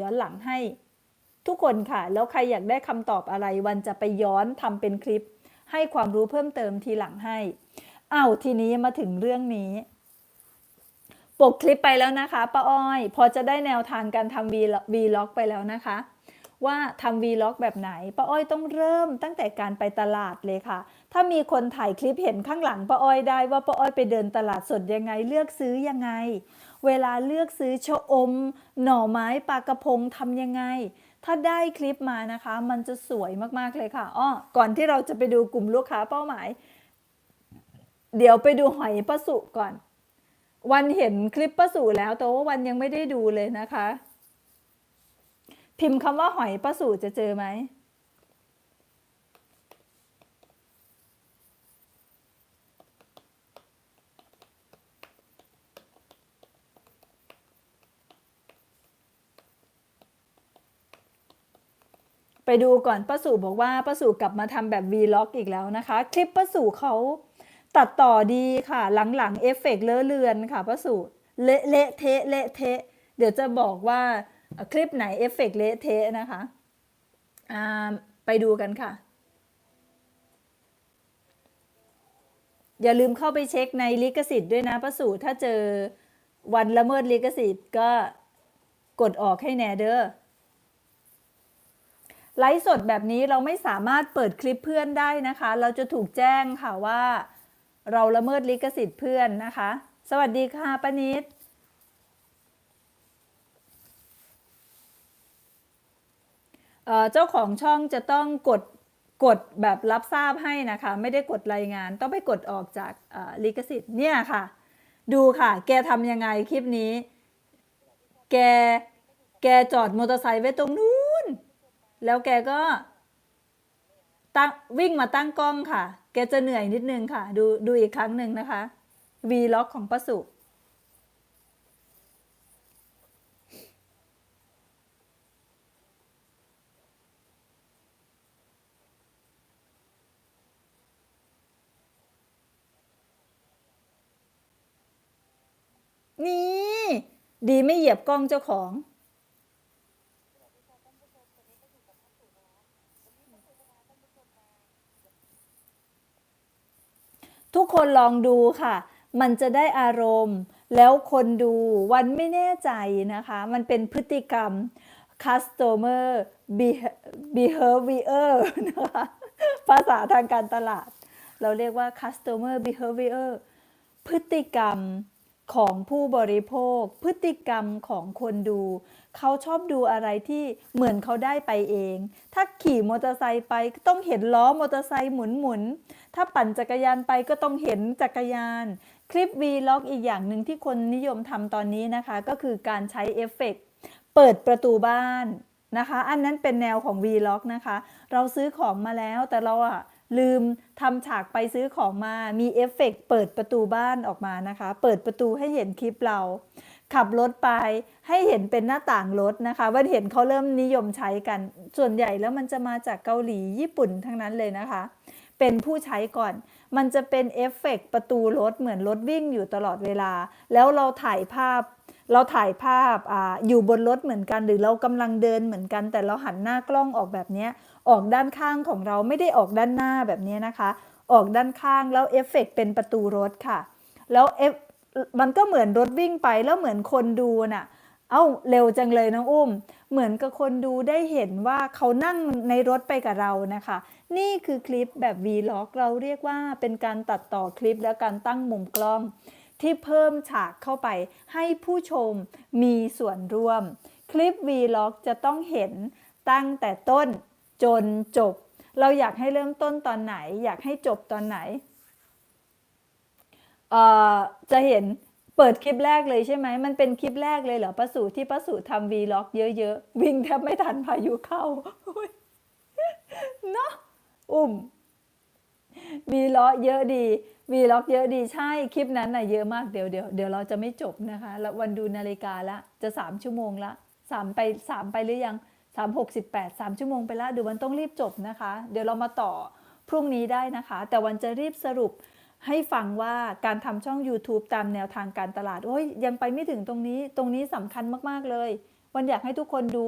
ย้อนหลังให้ ทุกคนค่ะ แล้วใครอยากได้คำตอบอะไร วันจะไปย้อนทำเป็นคลิป ให้ความรู้เพิ่มเติมทีหลังให้อ้าวทีนี้มาถึงเรื่องนี้ปกคลิปไปแล้วนะคะป้าอ้อย พอจะได้แนวทางการทำวีวีล็อกไปแล้วนะคะ ว่าทำวีล็อกแบบไหนป้าอ้อยต้องเริ่มตั้งแต่การไปตลาดเลยค่ะ ถ้ามีคนถ่ายคลิปเห็นข้างหลังป้าอ้อยได้ว่าป้าอ้อยไปเดินตลาดสดยังไง เลือกซื้อยังไง เวลาเลือกซื้อชะอม หน่อไม้ปลากระพงทำยังไง ถ้าได้คลิปมานะคะ มันจะสวยมากๆเลยค่ะอ้อก่อนที่เราจะไปดูกลุ่มลูกค้าเป้าหมาย เดี๋ยวไปดูหอยป้าสุก่อน วันเห็นคลิปป้าสุแล้วแต่ว่าวันยังไม่ได้ดูเลยนะคะ พิมพ์คำว่าหอยป้าสุจะเจอไหม ไปดูก่อนป้าสูบอกว่าป้าสูกลับมาทำแบบวีล็อกอีกแล้วนะคะ คลิปป้าสูเขาตัดต่อดีค่ะ หลังๆ เอฟเฟกต์เลอะเลือนค่ะป้าสูเละเทะเละเทะ เดี๋ยวจะบอกว่า คลิปไหนเอฟเฟกต์เละเทะนะคะไปดูกันค่ะ อย่าลืมเข้าไปเช็คในลิขสิทธิ์ด้วยนะป้าสู่ถ้าเจอวันละเมิดลิขสิทธิ์ก็กดออกให้แน่เด้อไลฟ์สดแบบนี้เราไม่สามารถเปิดคลิปเพื่อนได้นะคะ เราจะถูกแจ้งค่ะว่า เราละเมิดลิขสิทธิ์เพื่อนนะคะ สวัสดีค่ะป้านิด เจ้าของช่องจะต้องกดกดแบบรับทราบให้นะคะ ไม่ได้กดรายงาน ต้องไปกดออกจากลิขสิทธิ์เนี่ยค่ะ ดูค่ะ แกทำยังไงคลิปนี้ แกแกจอดมอเตอร์ไซค์ไว้ตรงนู้น แล้วแกก็ตั้งวิ่งมาตั้งกล้องค่ะ แกจะเหนื่อยนิดนึงค่ะ ดูดูอีกครั้งหนึ่งนะคะวีล็อกของป้าสุ นี่ ดีไม่เหยียบกล้องเจ้าของ ทุกคนลองดูค่ะ มันจะได้อารมณ์ แล้วคนดูวันไม่แน่ใจนะคะ มันเป็นพฤติกรรม customer behavior นะคะ ภาษาทางการตลาด เราเรียกว่า customer behavior พฤติกรรม ของผู้บริโภค พฤติกรรมของคนดู เขาชอบดูอะไรที่เหมือนเขาได้ไปเอง ถ้าขี่มอเตอร์ไซค์ไปก็ต้องเห็นล้อมอเตอร์ไซค์หมุนหมุนๆถ้าปั่นจักรยานไปก็ต้องเห็นจักรยาน คลิป Vlog อีกอย่างหนึ่งที่คนนิยมทำตอนนี้นะคะ ก็คือการใช้เอฟเฟกต์เปิดประตูบ้านนะคะ อันนั้นเป็นแนวของ Vlog นะคะ เราซื้อของมาแล้วแต่เราอะ ลืมทำฉากไปซื้อของมา มีเอฟเฟกต์เปิดประตูบ้านออกมานะคะ เปิดประตูให้เห็นคลิปเรา ขับรถไปให้เห็นเป็นหน้าต่างรถนะคะว่าเห็นเขาเริ่มนิยมใช้กัน ส่วนใหญ่แล้วมันจะมาจากเกาหลีญี่ปุ่นทั้งนั้นเลยนะคะ เป็นผู้ใช้ก่อน มันจะเป็นเอฟเฟกต์ประตูรถเหมือนรถวิ่งอยู่ตลอดเวลา แล้วเราถ่ายภาพ เราถ่ายภาพออยู่บนรถเหมือนกัน หรือเรากำลังเดินเหมือนกัน แต่เราหันหน้ากล้องออกแบบนี้ออกด้านข้างของเราไม่ได้ออกด้านหน้าแบบนี้นะคะ ออกด้านข้างแล้วเอฟเฟกต์เป็นประตูรถค่ะ แล้วเอฟมันก็เหมือนรถวิ่งไปแล้วเหมือนคนดูน่ะ เอ้าเร็วจังเลยน้องอุ้ม เหมือนกับคนดูได้เห็นว่าเขานั่งในรถไปกับเรานะคะ นี่คือคลิปแบบ Vlog เราเรียกว่าเป็นการตัดต่อคลิปและการตั้งมุมกล้อง ที่เพิ่มฉากเข้าไปให้ผู้ชมมีส่วนร่วม คลิป Vlog จะต้องเห็นตั้งแต่ต้นจนจบ เราอยากให้เริ่มต้นตอนไหน อยากให้จบตอนไหนจะเห็น เปิดคลิปแรกเลยใช่ไหม มันเป็นคลิปแรกเลยเหรอป้าสูที่ป้าสูทำวีล็อกเยอะๆ วิ่งแทบไม่ทันพายุเข้าเนาะอุ้มวีล็อกเยอะดีวีล็อกเยอะดีใช่คลิปนั้นน่ะเยอะมากเดี๋ยวเดี๋ยวเดี๋ยวเราจะไม่จบนะคะ แล้ววันดูนาฬิกาละจะสามชั่วโมงละสามไปสามไปหรือยังสามหกสิบแปดสามชั่วโมงไปละเดี๋ยววันต้องรีบจบนะคะ เดี๋ยวเรามาต่อพรุ่งนี้ได้นะคะ แต่วันจะรีบสรุป ให้ฟังว่าการทำช่อง YouTube ตามแนวทางการตลาด โอ้ยยังไปไม่ถึงตรงนี้ ตรงนี้สำคัญมาก ๆ เลย วันอยากให้ทุกคนดู